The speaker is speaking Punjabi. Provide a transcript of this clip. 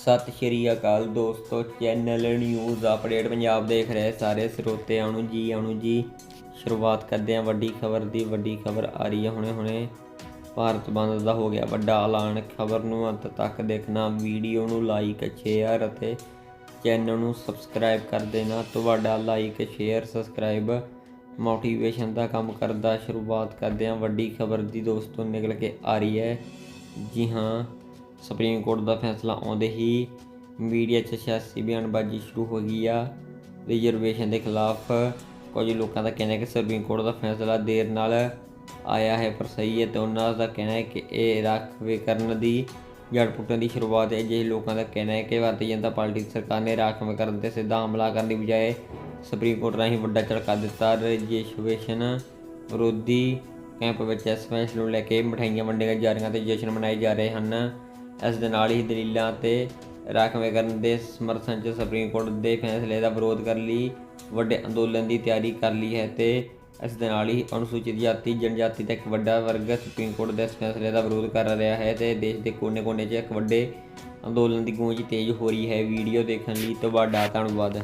ਸਤਿ ਸ਼੍ਰੀ ਅਕਾਲ ਦੋਸਤੋ, ਚੈਨਲ ਨਿਊਜ਼ ਅਪਡੇਟ ਪੰਜਾਬ ਦੇਖ ਰਹੇ ਸਾਰੇ ਸਰੋਤਿਆਂ ਨੂੰ ਜੀ ਆਣੂ ਜੀ। ਸ਼ੁਰੂਆਤ ਕਰਦੇ ਹਾਂ ਵੱਡੀ ਖਬਰ ਦੀ, ਵੱਡੀ ਖਬਰ ਆ ਰਹੀ ਹੈ ਹੁਣੇ ਹੁਣੇ। ਭਾਰਤ ਬੰਦ ਦਾ ਹੋ ਗਿਆ ਵੱਡਾ ਐਲਾਨ, ਖਬਰ ਨੂੰ ਅੰਤ ਤੱਕ ਦੇਖਣਾ, ਵੀਡੀਓ ਨੂੰ ਲਾਈਕ ਸ਼ੇਅਰ ਅਤੇ ਚੈਨਲ ਨੂੰ ਸਬਸਕ੍ਰਾਈਬ ਕਰ ਦੇਣਾ। ਤੁਹਾਡਾ ਲਾਈਕ ਸ਼ੇਅਰ ਸਬਸਕ੍ਰਾਈਬ ਮੋਟੀਵੇਸ਼ਨ ਦਾ ਕੰਮ ਕਰਦਾ। ਸ਼ੁਰੂਆਤ ਕਰਦੇ ਹਾਂ ਵੱਡੀ ਖਬਰ ਦੀ ਦੋਸਤੋ, ਨਿਕਲ ਕੇ ਆ ਰਹੀ ਹੈ। ਜੀ ਹਾਂ ਸੁਪਰੀਮ ਕੋਰਟ ਦਾ ਫੈਸਲਾ ਆਉਂਦੇ ਹੀ ਮੀਡੀਆ 'ਚ ਸਿਆਸੀ ਬਿਆਨਬਾਜ਼ੀ ਸ਼ੁਰੂ ਹੋ ਗਈ ਆ। ਰਿਜ਼ਰਵੇਸ਼ਨ ਦੇ ਖਿਲਾਫ ਕੁਝ ਲੋਕਾਂ ਦਾ ਕਹਿਣਾ ਹੈ ਕਿ ਸੁਪਰੀਮ ਕੋਰਟ ਦਾ ਫੈਸਲਾ ਦੇਰ ਨਾਲ ਆਇਆ ਹੈ ਪਰ ਸਹੀ ਹੈ ਤੇ ਉਹਨਾਂ ਦਾ ਕਹਿਣਾ ਹੈ ਕਿ ਇਹ ਰਾਖਵੇ ਕਰਨ ਦੀ ਜੜ ਪੁੱਟਣ ਦੀ ਸ਼ੁਰੂਆਤ ਹੈ। ਜਿਹੇ ਲੋਕਾਂ ਦਾ ਕਹਿਣਾ ਹੈ ਕਿ ਭਾਰਤੀ ਜਨਤਾ ਪਾਰਟੀ ਸਰਕਾਰ ਨੇ ਰਾਖਵੇਂ ਕਰਨ ਤੇ ਸਿੱਧਾ ਹਮਲਾ ਕਰਨ ਦੀ ਬਜਾਏ ਸੁਪਰੀਮ ਕੋਰਟ ਰਾਹੀਂ ਵੱਡਾ ਝਟਕਾ ਦਿੱਤਾ। ਰਜਿਸਟ੍ਰੇਸ਼ਨ ਵਿਰੋਧੀ ਕੈਂਪ ਵਿੱਚ ਇਸ ਫੈਸਲੇ ਨੂੰ ਲੈ ਕੇ ਮਠਾਈਆਂ, ਵੰਡੀਆਂ ਜਾ ਰਹੀਆਂ ਤੇ ਜਸ਼ਨ ਮਨਾਏ ਜਾ ਰਹੇ ਹਨ। ਇਸ ਦੇ ਨਾਲ ਹੀ ਦਲੀਲਾਂ ਤੇ ਰਾਖਵੇਂ ਕਰਨ ਦੇ ਸਮਰਥਨ 'ਚ ਸੁਪਰੀਮ ਕੋਰਟ ਦੇ ਫੈਸਲੇ ਦਾ ਵਿਰੋਧ ਕਰਨ ਲਈ ਵੱਡੇ ਅੰਦੋਲਨ ਦੀ ਤਿਆਰੀ ਕਰ ਲਈ ਹੈ ਤੇ ਇਸ ਦੇ ਨਾਲ ਹੀ ਅਨੁਸੂਚਿਤ ਜਾਤੀ, ਜਨਜਾਤੀ ਦਾ ਇੱਕ ਵੱਡਾ ਵਰਗ ਸੁਪਰੀਮ ਕੋਰਟ ਦੇ ਇਸ ਫੈਸਲੇ ਦਾ ਵਿਰੋਧ ਕਰ ਰਿਹਾ ਹੈ ਤੇ ਦੇਸ਼ ਦੇ ਕੋਨੇ-ਕੋਨੇ 'ਚ ਇੱਕ ਵੱਡੇ ਅੰਦੋਲਨ ਦੀ ਗੂੰਜ ਤੇਜ਼ ਹੋ ਰਹੀ ਹੈ। ਵੀਡੀਓ ਦੇਖਣ ਲਈ ਤੁਹਾਡਾ ਧੰਨਵਾਦ।